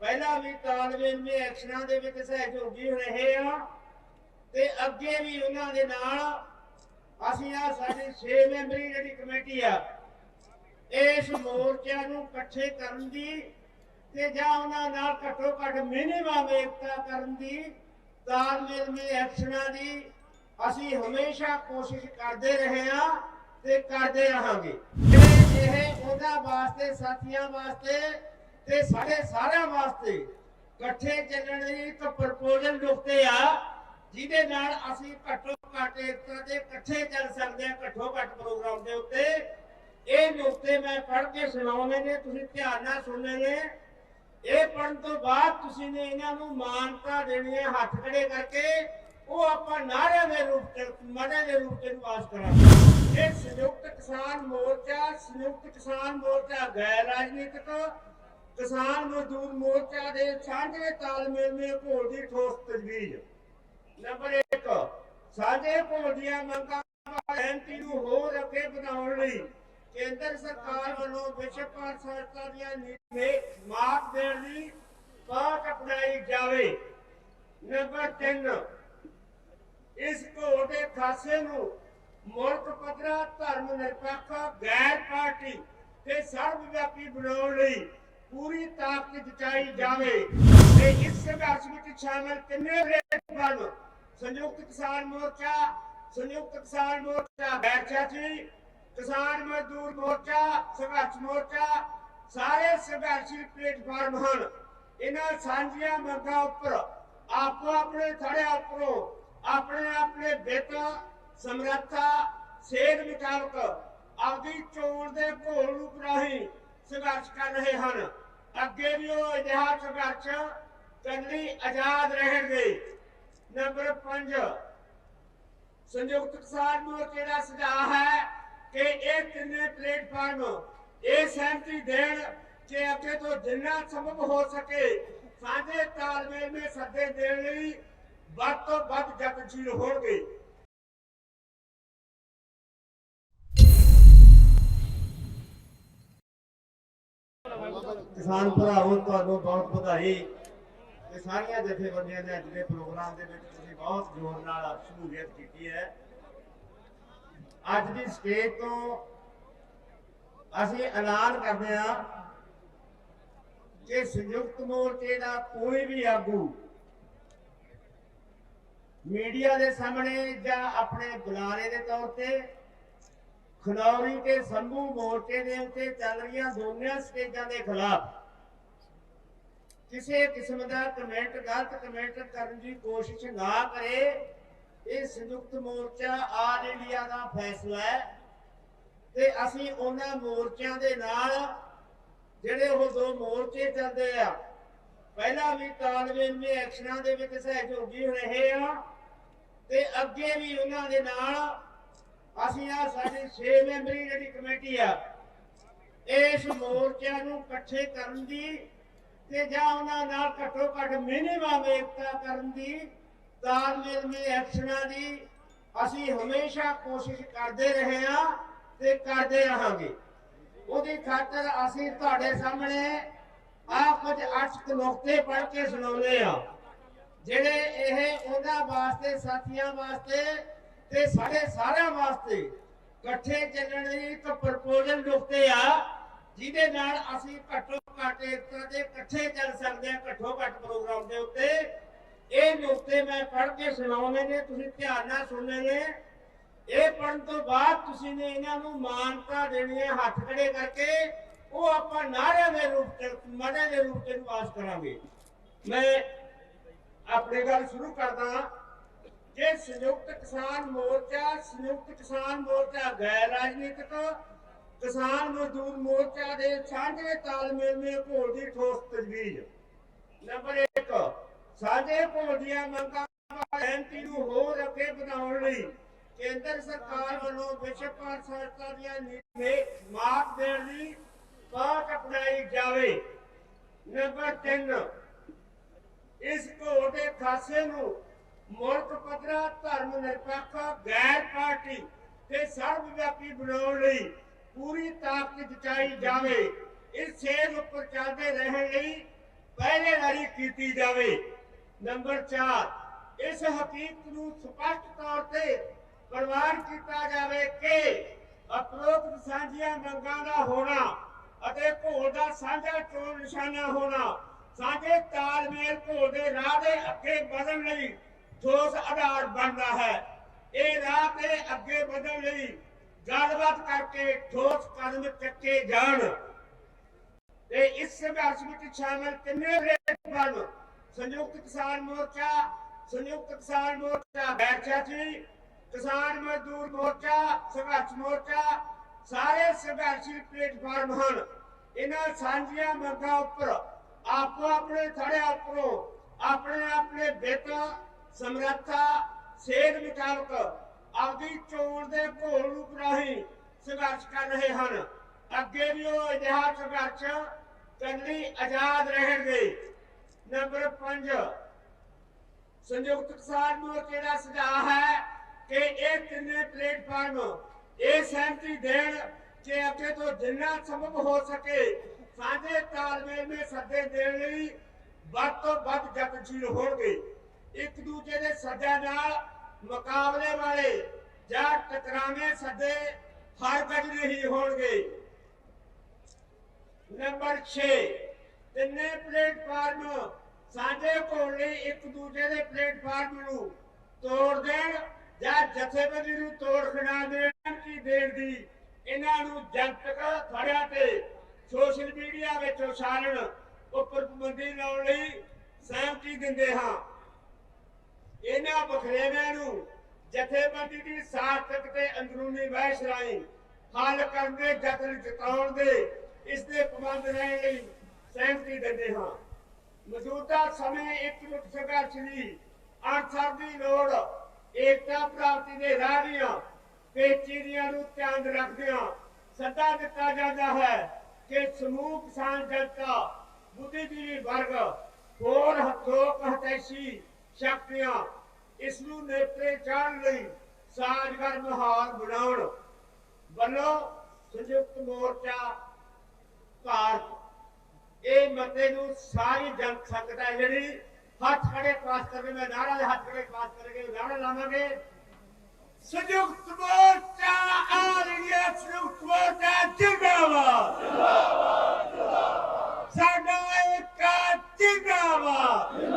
ਪਹਿਲਾਂ ਵੀ ਤਾਲਮੇਲ ਮੇ ਐਕਸ਼ਨਾਂ ਦੇ ਵਿੱਚ ਸਹਿਯੋਗੀ ਰਹੇ ਆ ਤੇ ਅੱਗੇ ਵੀ ਉਹਨਾਂ ਦੇ ਨਾਲ ਅਸੀਂ ਆ ਸਾਡੀ 6 ਮੈਂਬਰੀ ਜਿਹੜੀ ਕਮੇਟੀ ਆ, ਇਸ ਮੋਰਚਿਆਂ ਨੂੰ ਇਕੱਠੇ ਕਰਨ ਦੀ ਤੇ ਜਾਂ ਉਹਨਾਂ ਨਾਲ ਘੱਟੋ ਘੱਟ ਮਿਨੀਮਮ ਏਕਤਾ ਕਰਨ ਦੀ ਤਾਲਮੇਲ ਮੇ ਐਕਸ਼ਨਾਂ ਦੀ ਅਸੀਂ ਹਮੇਸ਼ਾ ਕੋਸ਼ਿਸ਼ ਕਰਦੇ ਰਹੇ ਆ ਤੇ ਕਰਦੇ ਰਹਾਂਗੇ। ਇਹ ਉਹਨਾਂ ਵਾਸਤੇ, ਸਾਥੀਆਂ ਵਾਸਤੇ ਤੇ ਸਾਡੇ ਸਾਰਿਆਂ ਵਾਸਤੇ ਇਕੱਠੇ ਚੱਲਣ ਦੀ ਇੱਕ ਪ੍ਰਪੋਜ਼ਲ ਨੁਕਤੇ ਆ, ਜਿਹਦੇ ਨਾਲ ਅਸੀਂ ਘੱਟੋ ਘੱਟ ਦੇ ਇਕੱਠੇ ਚੱਲ ਸਕਦੇ ਆ ਘੱਟੋ ਘੱਟ ਪ੍ਰੋਗਰਾਮ ਦੇ ਉੱਤੇ। ਇਹ ਨੁਕਤੇ ਮੈਂ ਪੜ੍ਹ ਕੇ ਸੁਣਾਉਣੇ ਨੇ, ਤੁਸੀਂ ਧਿਆਨ ਨਾਲ ਸੁਣਨੇ ਨੇ। ਇਹ ਪੜਨ ਤੋਂ ਬਾਅਦ ਤੁਸੀਂ ਨੇ ਇਹਨਾਂ ਨੂੰ ਮਾਨਤਾ ਦੇਣੀ ਹੈ ਹੱਥ ਖੜੇ ਕਰਕੇ। ਉਹ ਆਪਾਂ ਨਾਰਿਆਂ ਦੇ ਰੂਪ ਚ, ਮਨੇ ਦੇ ਰੂਪ ਚ ਨਿਵਾਸ ਕਰਾਂਗੇ। ਇਹ ਸੰਯੁਕਤ ਕਿਸਾਨ ਮੋਰਚਾ, ਸੰਯੁਕਤ ਕਿਸਾਨ ਮੋਰਚਾ ਗੈਰ ਰਾਜਨੀਤਿਕ ਕਿਸਾਨ ਮਜ਼ਦੂਰ ਮੋਰਚਾ ਦੇ ਸਾਂਝੇ ਤਾਲਮੇਲ ਮੇ ਘੋਲ ਦੀ ਠੋਸ ਤਜਵੀਜ਼। ਨੰਬਰ 1 ਸਾਂਝੇ ਘੋਲ ਦੀਆਂ ਮੰਗਾਂ ਐਮਪੀ ਨੂੰ ਹੋਰ ਅੱਗੇ ਵਧਾਉਣ ਲਈ ਕੇਂਦਰ ਸਰਕਾਰ ਵੱਲੋਂ ਵਿਸ਼ਵ ਭਰ ਸੰਸਥਾ ਦੀਆਂ ਨੀਤੀਆਂ ਮਾਤ ਦੇਣ ਦੀ ਬਾਤ ਅਪਣਾਈ ਜਾਵੇ। ਨੰਬਰ 3 ਇਸ ਘੋਲ ਦੇ ਖਾਸੇ ਨੂੰ ਮੁਲਕ ਪੱਧਰਾ ਧਰਮ ਨਿਰਪੱਖ ਗੈਰ ਪਾਰਟੀ ਤੇ ਸਰਵ ਵਿਆਪੀ ਬਣਾਉਣ ਲਈ ਪੂਰੀ ਤਾਕਤ ਜਚਾਈ ਜਾਵੇ। ਤੇ ਇਸ ਸੰਘਰਸ਼ ਵਿੱਚ ਸ਼ਾਮਲ ਕਿੰਨੇ ਪਲੇਟਫਾਰਮ ਸੰਯੁਕਤ ਕਿਸਾਨ ਮੋਰਚਾ, ਸੰਯੁਕਤ ਕਿਸਾਨ ਮੋਰਚਾ ਗੈਰ ਕਿਸਾਨ ਮਜ਼ਦੂਰ ਮੋਰਚਾ, ਸੰਘਰਸ਼ ਮੋਰਚਾ, ਸਾਰੇ ਸੰਘਰਸ਼ੀ ਪਲੇਟਫਾਰਮ ਹਨ। ਇਹਨਾਂ ਸਾਂਝੀਆਂ ਮੰਗਾਂ ਉੱਪਰ ਆਪੋ ਆਪਣੇ ਥੜਿਆਂ ਉੱਪਰੋਂ ਆਪਣੇ ਆਪਣੇ ਬੇਟਾ ਸਮਰੱਥਾ, ਸੇਧ ਮੁਤਾਬਕ ਆਪਦੀ ਚੋਣ ਦੇ ਘੋਲ ਰੂਪ ਰਾਹੀਂ ਸੰਘਰਸ਼ ਕਰ ਰਹੇ ਹਨ। ਅੱਗੇ ਵੀ ਉਹ ਅਜਿਹਾ ਸੰਘਰਸ਼ ਕਰਨ ਲਈ ਆਜ਼ਾਦ ਰਹਿਣਗੇ ਨੰਬਰ 5 ਸੰਯੁਕਤ ਕਿਸਾਨ ਮੋਰਚੇ ਦਾ ਸੁਝਾਅ ਹੈ ਕਿ ਇਹ ਤਿੰਨੇ ਪਲੇਟਫਾਰਮ ਇਹ ਸਹਿਮਤੀ ਦੇਣ ਕਿ ਅੱਗੇ ਤੋਂ ਜਿੰਨਾ ਸੰਭਵ ਹੋ ਸਕੇ ਸਾਂਝੇ ਤਾਲਮੇਲ ਵਿੱਚ ਸੱਦੇ ਦੇਣ ਲਈ ਵੱਧ ਤੋਂ ਵੱਧ ਯਤਨਸ਼ੀਲ ਹੋਣਗੇ। ਕਿਸਾਨ ਭਰਾਵੋ, ਤੁਹਾਨੂੰ ਬਹੁਤ ਵਧਾਈ। ਤੇ ਸਾਰੀਆਂ ਜਥੇਬੰਦੀਆਂ ਨੇ ਅੱਜ ਦੇ ਪ੍ਰੋਗਰਾਮ ਦੇ ਵਿੱਚ ਤੁਸੀਂ ਬਹੁਤ ਜ਼ੋਰ ਨਾਲ ਸ਼ਮੂਲੀਅਤ ਕੀਤੀ ਹੈ। ਅੱਜ ਦੀ ਸਟੇਜ ਤੋਂ ਅਸੀਂ ਐਲਾਨ ਕਰਦੇ ਹਾਂ ਕਿ ਸੰਯੁਕਤ ਮੋਰਚੇ ਦਾ ਕੋਈ ਵੀ ਆਗੂ ਮੀਡੀਆ ਦੇ ਸਾਹਮਣੇ ਜਾਂ ਆਪਣੇ ਬੁਲਾਰੇ ਦੇ ਤੌਰ ਤੇ ਖਨੌਰੀ ਤੇ ਸੰਭੂ ਮੋਰਚੇ ਦੇ ਉੱਤੇ ਚੱਲ ਰਹੀਆਂ ਦੋਨਿਆਂ ਸਟੇਜਾਂ ਦੇ ਖਿਲਾਫ। ਕਿਸੇ ਕਿਸਮ ਦਾ ਕਮੈਂਟ, ਗਲਤ ਕਮੈਂਟ ਕਰਨ ਦੀ ਕੋਸ਼ਿਸ਼ ਨਾ ਕਰੇ। ਇਹ ਸੰਯੁਕਤ ਮੋਰਚਾ ਆਲ ਇੰਡੀਆ ਦਾ ਫੈਸਲਾ ਹੈ। ਤੇ ਅਸੀਂ ਉਹਨਾਂ ਮੋਰਚਿਆਂ ਦੇ ਨਾਲ ਜਿਹੜੇ ਉਹ ਦੋ ਮੋਰਚੇ ਚੱਲਦੇ ਆ, ਪਹਿਲਾਂ ਵੀ ਤਾਲਮੇਲ ਐਕਸ਼ਨਾਂ ਦੇ ਵਿੱਚ ਸਹਿਯੋਗੀ ਰਹੇ ਆ, ਤੇ ਅੱਗੇ ਵੀ ਉਹਨਾਂ ਦੇ ਨਾਲ ਅਸੀਂ ਆ ਸਾਡੀ 6 ਮੈਂਬਰੀ ਜਿਹੜੀ ਕਮੇਟੀ ਆ, ਇਸ ਮੋਰਚਿਆਂ ਨੂੰ ਇਕੱਠੇ ਕਰਨ ਦੀ ਤੇ ਜਾਂ ਉਹਨਾਂ ਨਾਲ ਘੱਟੋ ਘੱਟ ਮਿਨੀਮਮ ਏਕਤਾ ਕਰਨ ਦੀ ਤਾਲਮੇਲ ਮੇ ਐਕਸ਼ਨਾਂ ਦੀ, ਅਸੀਂ ਹਮੇਸ਼ਾ ਕੋਸ਼ਿਸ਼ ਕਰਦੇ ਰਹੇ ਆ ਤੇ ਕਰਦੇ ਰਹਾਂਗੇ। ਉਹਦੀ ਖਾਤਰ ਅਸੀਂ ਤੁਹਾਡੇ ਸਾਹਮਣੇ ਆ ਕੁਝ ਅਸ਼ਕ ਨੁਕਤੇ ਪੜ੍ਹ ਕੇ ਸੁਣਾਉਂਦੇ ਆ, ਜਿਹੜੇ ਇਹ ਉਹਨਾਂ ਵਾਸਤੇ, ਸਾਥੀਆਂ ਵਾਸਤੇ ਤੇ ਸਾਡੇ ਸਾਰਿਆਂ ਵਾਸਤੇ ਇਕੱਠੇ ਚੱਲਣ ਦੀ ਇੱਕ ਪ੍ਰਪੋਜ਼ਲ ਨੁਕਤੇ ਆ, ਜਿਹਦੇ ਨਾਲ ਅਸੀਂ ਘੱਟੋ ਘੱਟ ਏਕਤਾ ਦੇ ਇਕੱਠੇ ਚੱਲ ਸਕਦੇ ਆ, ਘੱਟੋ ਘੱਟ ਪ੍ਰੋਗਰਾਮ ਦੇ ਉੱਤੇ। ਇਹ ਨੁਕਤੇ ਮੈਂ ਪੜ੍ਹ ਕੇ ਸੁਣਾਉਣੇ ਨੇ, ਤੁਸੀਂ ਧਿਆਨ ਨਾਲ ਸੁਣਨੇ ਨੇ। ਇਹ ਪੜਨ ਤੋਂ ਬਾਅਦ ਤੁਸੀਂ ਨੇ ਇਹਨਾਂ ਨੂੰ ਮਾਨਤਾ ਦੇਣੀ ਹੈ ਹੱਥ ਖੜੇ ਕਰਕੇ, ਉਹ ਆਪਾਂ ਨਾਰਿਆਂ ਦੇ ਰੂਪ ਚ ਮਨੇ ਦੇ ਰੂਪ ਚ ਨਿਵਾਸ ਕਰਾਂਗੇ। ਮੈਂ ਆਪਣੀ ਗੱਲ ਸ਼ੁਰੂ ਕਰਦਾ ਸੰਯੁਕਤ ਕਿਸਾਨ ਮੋਰਚਾ, ਸੰਯੁਕਤ ਕਿਸਾਨ ਮੋਰਚਾ ਗੈਰ ਰਾਜਨੀਤਿਕ, ਕਿਸਾਨ ਮਜ਼ਦੂਰ ਮੋਰਚਾ ਦੇ ਸਾਂਝੇ ਤਾਲਮੇਲ ਮੇ ਘੋਲ ਦੀ ਠੋਸ ਤਜਵੀਜ਼। ਨੰਬਰ 1 ਸਾਂਝੇ ਘੋਲ ਦੀਆਂ ਮੰਗਾਂ ਐਮਪੀ ਨੂੰ ਹੋਰ ਅੱਗੇ ਵਧਾਉਣ ਲਈ ਕੇਂਦਰ ਸਰਕਾਰ ਵੱਲੋਂ ਵਿਸ਼ਵ ਭਰ ਸੰਸਥਾ ਦੀਆਂ ਨੀਤੀਆਂ ਮਾਤ ਦੇਣ ਦੀ ਬਾਤ ਅਪਣਾਈ ਜਾਵੇ। ਨੰਬਰ 3 ਇਸ ਘੋਲ ਖਾਸੇ ਨੂੰ ਮੁਲਕ ਪੱਧਰਾ, ਧਰਮ ਨਿਰਪੱਖ, ਗੈਰ ਪਾਰਟੀ ਤੇ ਸਰਵ ਵਿਆਪੀ ਬਣਾਉਣ ਲਈ ਪੂਰੀ ਤਾਕਤ ਜਤਾਈ ਜਾਵੇ। ਇਸ ਸੇਧ ਉੱਪਰ ਚੱਲਦੇ ਰਹਿਣ ਲਈ ਪਹਿਰੇਦਾਰੀ ਕੀਤੀ ਜਾਵੇ। ਨੰਬਰ 4 ਇਸ ਹਕੀਕਤ ਨੂੰ ਸਪਸ਼ਟ ਤੌਰ ਤੇ ਪ੍ਰਵਾਨ ਕੀਤਾ ਜਾਵੇ ਕਿ ਅਪਰੋਕਤ ਸਾਂਝੀਆਂ ਮੰਗਾਂ ਦਾ ਹੋਣਾ ਅਤੇ ਘੋਲ ਦਾ ਸਾਂਝਾ ਚੋਣ ਨਿਸ਼ਾਨਾ ਹੋਣਾ, ਸਾਂਝੇ ਤਾਲਮੇਲ ਘੋਲ ਦੇ ਰਾਹ ਦੇ ਅੱਗੇ ਵਧਣ ਲਈ ਠੋਸ ਆਧਾਰ ਬਣਦਾ ਹੈ। ਇਹ ਰਾਹ ਤੇ ਅੱਗੇ ਵਧਣ ਲਈ ਗੱਲਬਾਤ ਕਰਕੇ ਠੋਸ ਕਦਮ ਚੱਕੇ ਜਾਣ। ਤੇ ਇਸ ਸੰਘਰਸ਼ ਵਿੱਚ ਸ਼ਾਮਲ ਕਿੰਨੇ ਪਲੇਟਫਾਰਮ ਸੰਯੁਕਤ ਕਿਸਾਨ ਮੋਰਚਾ, ਸੰਯੁਕਤ ਕਿਸਾਨ ਮੋਰਚਾ ਬੈਰਚਾਚੀ ਕਿਸਾਨ ਮਜ਼ਦੂਰ ਮੋਰਚਾ, ਸੰਘਰਸ਼ ਮੋਰਚਾ, ਸਾਰੇ ਸੰਘਰਸ਼ੀ ਪਲੇਟਫਾਰਮ ਹਨ। ਇਹਨਾਂ ਸਾਂਝੀਆਂ ਮੰਗਾਂ ਉੱਪਰ ਆਪੋ ਆਪਣੇ ਥੜਿਆਂ ਉੱਪਰੋਂ ਆਪਣੇ ਆਪਣੇ ਬਿੱਤ ਸਮਰੱਥਾ ਸੇਧ ਮੁਤਾਬਕ ਆਪਦੀ ਚੋਣ ਦੇ ਘੋਲ ਰੂਪ ਰਾਹੀਂ ਸੰਘਰਸ਼ ਕਰ ਰਹੇ ਹਨ। ਅੱਗੇ ਵੀ ਉਹ ਅਜਿਹਾ ਸੰਘਰਸ਼ ਕਰਨ ਆਜ਼ਾਦ ਰਹਿਣਗੇ। ਨੰਬਰ 5 ਸੰਯੁਕਤ ਕਿਸਾਨ ਮੋਰਚੇ ਦਾ ਸੁਝਾਅ ਹੈ ਕਿ ਇਹ ਤਿੰਨੇ ਪਲੇਟਫਾਰਮ ਇਹ ਸਹਿਮਤੀ ਦੇਣ ਕਿ ਅੱਗੇ ਤੋਂ ਜਿੰਨਾ ਸੰਭਵ ਹੋ ਸਕੇ ਸਾਂਝੇ ਤਾਲਮੇਲ ਵਿੱਚ ਸੱਦੇ ਦੇਣ ਲਈ ਵੱਧ ਤੋਂ ਵੱਧ ਯਤਨਸ਼ੀਲ ਹੋਣਗੇ। ਇੱਕ ਦੂਜੇ ਦੇ ਸੱਦਿਆਂ ਨਾਲ ਮੁਕਾਬਲੇ ਵਾਲੇ ਜਾਂ ਟਕਰਾਵੇਂ ਸੱਦੇ ਹਰ ਗੱਜ ਨਹੀਂ ਹੋਣਗੇ। ਨੰਬਰ 6 ਤਿੰਨੇ ਪਲੇਟਫਾਰਮ ਸਾਂਝੇ ਘੋਲ ਲਈ ਇੱਕ ਦੂਜੇ ਦੇ ਪਲੇਟਫਾਰਮ ਨੂੰ ਤੋੜ ਦੇਣ ਜਾਂ ਜਥੇਬੰਦੀ ਨੂੰ ਤੋੜ ਖਿਡਾ ਦੇਣ ਕੀ ਦੇਣ ਦੀ ਇਹਨਾਂ ਨੂੰ ਜਨਤਕ ਫੜਿਆ ਤੇ ਸੋਸ਼ਲ ਮੀਡੀਆ ਵਿੱਚ ਉਛਾਲਣ ਉੱਪਰ ਪਾਬੰਦੀ ਲਾਉਣ ਲਈ ਸਹਿਮਤੀ ਦਿੰਦੇ ਹਾਂ। ਇਹਨਾਂ ਬਖਰੇਵਿਆਂ ਨੂੰ ਜਥੇਬੰਦੀ ਦੀ ਸਾਰਥਕ ਤੇ ਅੰਦਰੂਨੀ ਬਹਿਸ ਰਾਹੀਂ ਹੱਲ ਕਰਨ ਦੇ ਯਤਨ ਜਤਾਉਣ ਦੇ ਇਸ ਦੇ ਪਾਬੰਦ ਰਹਿਣ ਲਈ ਸਹਿਮਤੀ ਦਿੰਦੇ ਹਾਂ। ਮੌਜੂਦਾ ਸਮੇਂ ਇੱਕ ਮੁੱਖ ਸੰਘਰਸ਼ ਲਈ ਅਨਸਰ ਦੀ ਲੋੜ ਏਕਤਾ ਪ੍ਰਾਪਤੀ ਦੇ ਰਾਹ ਦੀਆਂ ਪੇਚੀਦੀਆਂ ਨੂੰ ਧਿਆਨ ਰੱਖਦਿਆਂ ਸੱਦਾ ਦਿੱਤਾ ਜਾਂਦਾ ਹੈ ਕਿ ਸਮੂਹ ਕਿਸਾਨ ਜਨਤਾ ਬੁੱਧੀਜੀਵੀ ਵਰਗ ਹੋਰ ਹੱਥੋਂ ਹਤੈਸ਼ੀ ਸ਼ਕਤੀਆਂ, ਇਸ ਨੂੰ ਨੇਪਰੇ ਚਾੜਨ ਲਈ ਸਾਜ਼ਗਰ ਮਾਹੌਲ ਬਣਾਉਣ। ਵੱਲੋਂ ਸੰਯੁਕਤ ਮੋਰਚਾ ਭਾਰਤ, ਇਹ ਮਤੇ ਨੂੰ ਸਾਰੀ ਜਨ ਸੰਗਤ ਜਿਹੜੀ ਹੱਥ ਖੜੇ ਪਾਸ ਕਰਕੇ ਮੈਂ ਨਾਰਾ ਦੇ ਹੱਥ ਖੜੇ ਪਾਸ ਕਰਕੇ ਨਾਰਾ ਲਾਵਾਂਗੇ। ਸੰਯੁਕਤ ਮੋਰਚਾ ਆ ਰਹੀ ਸੰਯੁਕਤ ਮੋਰਚਾ, ਜਿੰਦਾਬਾਦ। ਜਿੰਦਾਬਾਦ ਸਾਡਾ ਇੱਕ ਜਿੰਦਾਬਾਦ।